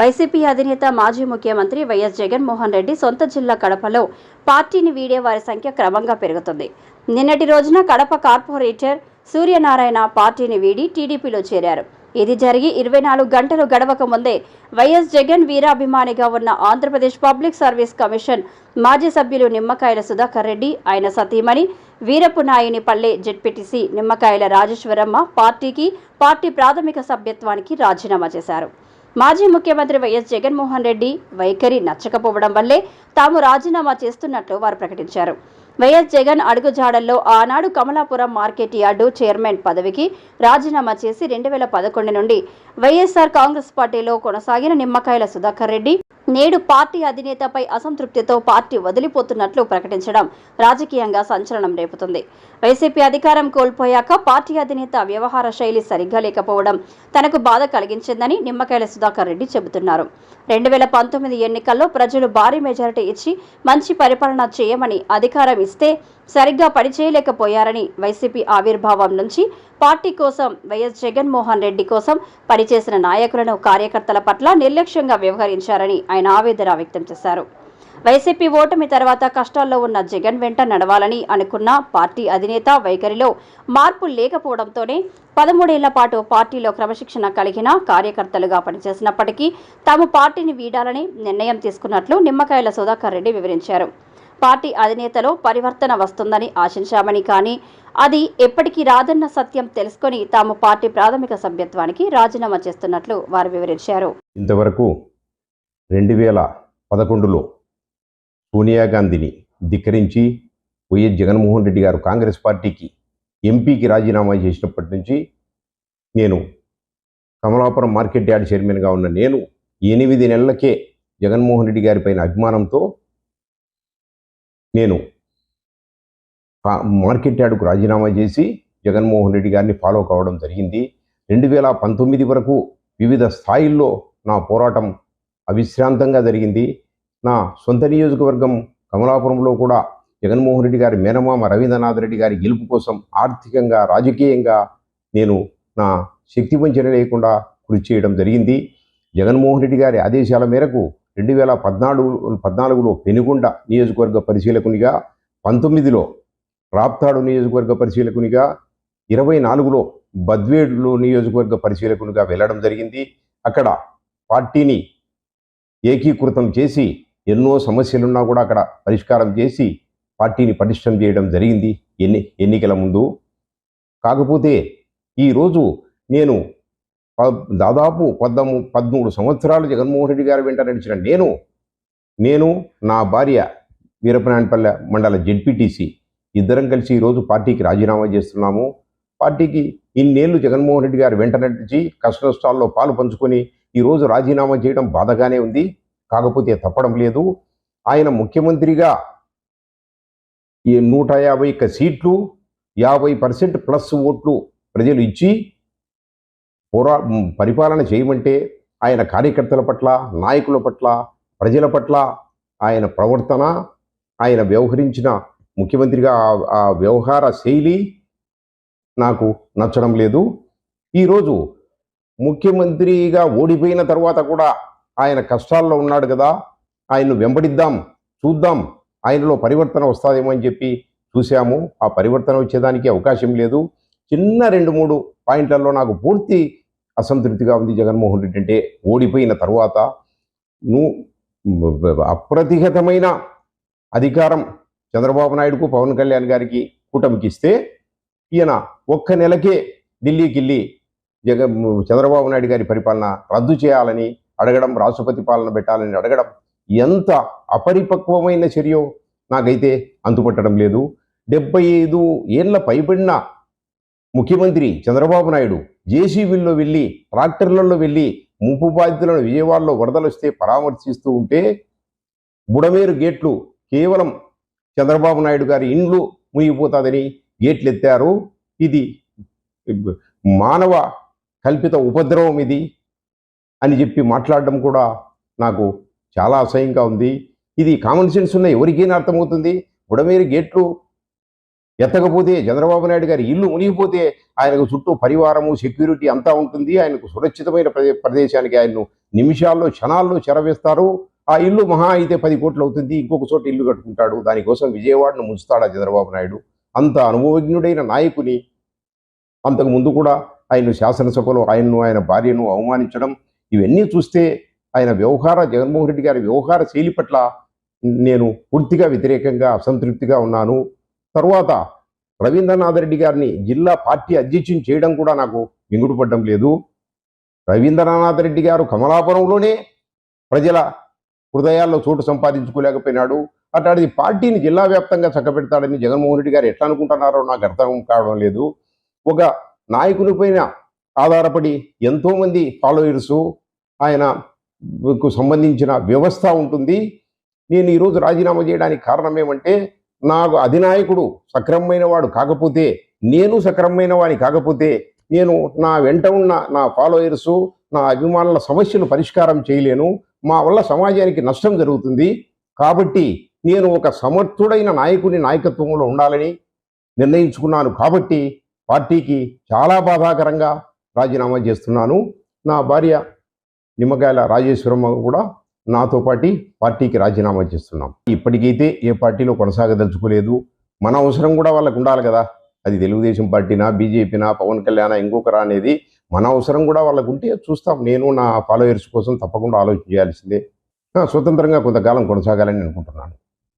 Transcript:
YCP అధినేత మాజీ ముఖ్యమంత్రి వైఎస్ జగన్మోహన్ రెడ్డి సొంత జిల్లా కడపలో పార్టీని వీడే వారి సంఖ్య క్రమంగా పెరుగుతుంది. నిన్నటి రోజున కడప కార్పొరేటర్ సూర్యనారాయణ పార్టీని వీడి టీడీపీలో చేరారు. ఇది జరిగి ఇరవై నాలుగు గంటలు గడవక ముందే వైఎస్ జగన్ వీరాభిమానిగా ఉన్న ఆంధ్రప్రదేశ్ పబ్లిక్ సర్వీస్ కమిషన్ మాజీ సభ్యులు నిమ్మకాయల సుధాకర్ రెడ్డి ఆయన సతీమణి వీరపు నాయుని పల్లె జెడ్పీటీసీ నిమ్మకాయల రాజేశ్వరమ్మ పార్టీకి పార్టీ ప్రాథమిక సభ్యత్వానికి రాజీనామా చేశారు. మాజీ ముఖ్యమంత్రి వైఎస్ జగన్మోహన్ రెడ్డి వైఖరి నచ్చకపోవడం వల్లే తాము రాజీనామా చేస్తున్నట్లు వారు ప్రకటించారు. వైఎస్ జగన్ అడుగుజాడల్లో ఆనాడు కమలాపురం మార్కెట్ యార్డు చైర్మన్ పదవికి రాజీనామా చేసి రెండు వేల పదకొండు నుండి వైఎస్ఆర్ కాంగ్రెస్ పార్టీలో కొనసాగిన నిమ్మకాయల సుధాకర్ రెడ్డి నేడు పార్టీ అధినేతపై అసంతృప్తితో పార్టీ వదిలిపోతున్నట్లు ప్రకటించడం రాజకీయంగా సంచలనం రేపుతుంది. వైసీపీ అధికారం కోల్పోయాక పార్టీ అధినేత వ్యవహార శైలి సరిగ్గా లేకపోవడం తనకు బాధ కలిగించిందని నిమ్మకాయల సుధాకర్ రెడ్డి చెబుతున్నారు. రెండు వేల పంతొమ్మిది ఎన్నికల్లో ప్రజలు భారీ మెజారిటీ ఇచ్చి మంచి పరిపాలన చేయమని అధికారం ఇస్తే సరిగ్గా పనిచేయలేకపోయారని వైసీపీ ఆవిర్భావం నుంచి పార్టీ కోసం వైఎస్ జగన్మోహన్ రెడ్డి కోసం పనిచేసిన నాయకులను కార్యకర్తల పట్ల నిర్లక్ష్యంగా వ్యవహరించారని ఆయన ఆవేదన వ్యక్తం చేశారు. వైసీపీ ఓటమి తర్వాత కష్టాల్లో ఉన్న జగన్ వెంట నడవాలని అనుకున్న పార్టీ అధినేత వైఖరిలో మార్పు లేకపోవడంతోనే పదమూడేళ్ళ పాటు పార్టీలో క్రమశిక్షణ కలిగిన కార్యకర్తలుగా పనిచేసినప్పటికీ తాము పార్టీని వీడాలని నిర్ణయం తీసుకున్నట్లు నిమ్మకాయల సుధాకర్ రెడ్డి వివరించారు. పార్టీ అధినేతలో పరివర్తన వస్తుందని ఆశించామని కానీ అది ఎప్పటికీ రాదన్న సత్యం తెలుసుకొని తాము పార్టీ ప్రాథమిక సభ్యత్వానికి రాజీనామా చేస్తున్నట్లు వారు వివరించారు. ఇంతవరకు రెండు వేల పదకొండులో సోనియా గాంధీని ధిక్కరించి వైఎస్ జగన్మోహన్ రెడ్డి గారు కాంగ్రెస్ పార్టీకి ఎంపీకి రాజీనామా చేసినప్పటి నుంచి నేను కమలాపురం మార్కెట్ యార్డ్ చైర్మన్గా ఉన్న నేను ఎనిమిది నెలలకే జగన్మోహన్ రెడ్డి గారి పైన అభిమానంతో నేను మార్కెట్ యార్డుకు రాజీనామా చేసి జగన్మోహన్ రెడ్డి గారిని ఫాలో కావడం జరిగింది. రెండు వేల పంతొమ్మిది వరకు వివిధ స్థాయిల్లో నా పోరాటం అవిశ్రాంతంగా జరిగింది. నా సొంత నియోజకవర్గం కమలాపురంలో కూడా జగన్మోహన్ రెడ్డి గారి మేనమామ రవీంద్రనాథ్ రెడ్డి గారి గెలుపు కోసం ఆర్థికంగా రాజకీయంగా నేను నా శక్తి వంచన లేకుండా కృషి చేయడం జరిగింది. జగన్మోహన్ రెడ్డి గారి ఆదేశాల మేరకు రెండు వేల పద్నాలుగు పద్నాలుగులో పెనుగొండ నియోజకవర్గ పరిశీలకునిగా పంతొమ్మిదిలో రాప్తాడు నియోజకవర్గ పరిశీలకునిగా ఇరవై నాలుగులో బద్వేడులో నియోజకవర్గ పరిశీలకునిగా వెళ్ళడం జరిగింది. అక్కడ పార్టీని ఏకీకృతం చేసి ఎన్నో సమస్యలున్నా కూడా అక్కడ పరిష్కారం చేసి పార్టీని పటిష్టం చేయడం జరిగింది ఎన్ని ఎన్నికల ముందు. కాకపోతే ఈరోజు నేను దాదాపు పద్దము పదమూడు సంవత్సరాలు జగన్మోహన్ రెడ్డి గారు వెంట నడిచిన నేను నేను నా భార్య వీరపనాయనపల్లె మండల జెడ్పీటీసీ ఇద్దరం కలిసి ఈరోజు పార్టీకి రాజీనామా చేస్తున్నాము. పార్టీకి ఇన్నేళ్ళు జగన్మోహన్ రెడ్డి గారు వెంట నడిచి కష్ట నష్టాల్లో పాలు పంచుకొని ఈరోజు రాజీనామా చేయడం బాధగానే ఉంది. కాకపోతే తప్పడం లేదు. ఆయన ముఖ్యమంత్రిగా ఈ నూట యాభై ఒక్క సీట్లు యాభై పర్సెంట్ ప్లస్ ఓట్లు ప్రజలు ఇచ్చి పోరా పరిపాలన చేయమంటే ఆయన కార్యకర్తల పట్ల నాయకుల పట్ల ప్రజల పట్ల ఆయన ప్రవర్తన ఆయన వ్యవహరించిన ముఖ్యమంత్రిగా ఆ- వ్యవహార శైలి నాకు నచ్చడం లేదు. ఈరోజు ముఖ్యమంత్రిగా ఓడిపోయిన తర్వాత కూడా ఆయన కష్టాల్లో ఉన్నాడు కదా ఆయన్ను వెంబడిద్దాం చూద్దాం ఆయనలో పరివర్తన వస్తుందేమో అని చెప్పి చూశాము. ఆ పరివర్తన వచ్చేదానికి అవకాశం లేదు. చిన్న రెండు మూడు పాయింట్లలో నాకు పూర్తి అసంతృప్తిగా ఉంది జగన్మోహన్ రెడ్డి అంటే ఓడిపోయిన తర్వాత నువ్వు అప్రతిహతమైన అధికారం చంద్రబాబు నాయుడుకు పవన్ కళ్యాణ్ గారికి కూటమికి ఇస్తే ఈయన ఒక్క నెలకే ఢిల్లీకి వెళ్ళి జగన్ చంద్రబాబు నాయుడు గారి పరిపాలన రద్దు చేయాలని అడగడం రాష్ట్రపతి పాలన పెట్టాలని అడగడం ఎంత అపరిపక్వమైన చర్యో నాకైతే అంతుపట్టడం లేదు. డెబ్బై ఐదు ఏళ్ళ పైబడిన ముఖ్యమంత్రి చంద్రబాబు నాయుడు జేసీబీల్లో వెళ్ళి ట్రాక్టర్లలో వెళ్ళి ముంపు బాధితులను విజయవాడలో వరదలు వస్తే పరామర్శిస్తూ ఉంటే బుడమేరు గేట్లు కేవలం చంద్రబాబు నాయుడు గారి ఇండ్లు మునిగిపోతుందని గేట్లు ఎత్తారు ఇది మానవ కల్పిత ఉపద్రవం ఇది అని చెప్పి మాట్లాడడం కూడా నాకు చాలా అసహ్యంగా ఉంది. ఇది కామన్ సెన్స్ ఉన్న ఎవరికైనా అర్థమవుతుంది. బుడమేరు గేట్లు ఎత్తకపోతే చంద్రబాబు నాయుడు గారి ఇల్లు మునిగిపోతే ఆయనకు చుట్టూ పరివారము సెక్యూరిటీ అంతా ఉంటుంది. ఆయనకు సురక్షితమైన ప్రదేశానికి ఆయన్ను నిమిషాల్లో క్షణాల్లో చెరవేస్తారు. ఆ ఇల్లు మహా అయితే పది కోట్లు అవుతుంది. ఇంకొక చోట ఇల్లు కట్టుకుంటాడు. దానికోసం విజయవాడను ముంచుతాడా చంద్రబాబు నాయుడు? అంత అనుభవజ్ఞుడైన నాయకుని అంతకు ముందు కూడా ఆయన్ను శాసనసభలో ఆయన్ను ఆయన భార్యను అవమానించడం ఇవన్నీ చూస్తే ఆయన వ్యవహార జగన్మోహన్ రెడ్డి గారి వ్యవహార శైలి పట్ల నేను పూర్తిగా వ్యతిరేకంగా అసంతృప్తిగా ఉన్నాను. తరువాత రవీంద్రనాథ్ రెడ్డి గారిని జిల్లా పార్టీ అధ్యక్షం చేయడం కూడా నాకు మింగుడుపడడం లేదు. రవీంద్రనాథ్ రెడ్డి గారు కమలాపురంలోనే ప్రజల హృదయాల్లో చోటు సంపాదించుకోలేకపోయినాడు. అట్లాంటిది పార్టీని జిల్లా వ్యాప్తంగా చక్కబెడతాడని జగన్మోహన్ రెడ్డి గారు ఎట్లా అనుకుంటున్నారో నాకు అర్థం కావడం లేదు. ఒక నాయకుని పైన ఆధారపడి ఎంతోమంది ఫాలోయర్సు ఆయనకు సంబంధించిన వ్యవస్థ ఉంటుంది. నేను ఈరోజు రాజీనామా చేయడానికి కారణం ఏమంటే నాకు అధినాయకుడు సక్రమమైన వాడు కాకపోతే నేను సక్రమమైన వాడిని కాకపోతే నేను నా వెంట ఉన్న నా ఫాలోయర్స్ నా అభిమానుల సమస్యను పరిష్కారం చేయలేను. మా వల్ల సమాజానికి నష్టం జరుగుతుంది. కాబట్టి నేను ఒక సమర్థుడైన నాయకుని నాయకత్వంలో ఉండాలని నిర్ణయించుకున్నాను. కాబట్టి పార్టీకి చాలా బాధాకరంగా రాజీనామా చేస్తున్నాను. నా భార్య నిమ్మకాయల రాజేశ్వరమ్మ కూడా నాతో పాటి పార్టీకి రాజీనామా చేస్తున్నాం. ఇప్పటికైతే ఏ పార్టీలో కొనసాగదలుచుకోలేదు. మన అవసరం కూడా వాళ్ళకు ఉండాలి కదా. అది తెలుగుదేశం పార్టీనా బీజేపీనా పవన్ కళ్యాణ ఇంకొకరా అనేది మన అవసరం కూడా వాళ్ళకు ఉంటే చూస్తాం. నేను నా ఫాలోయర్స్ కోసం తప్పకుండా ఆలోచించాల్సిందే స్వతంత్రంగా కొంతకాలం కొనసాగాలని అనుకుంటున్నాను.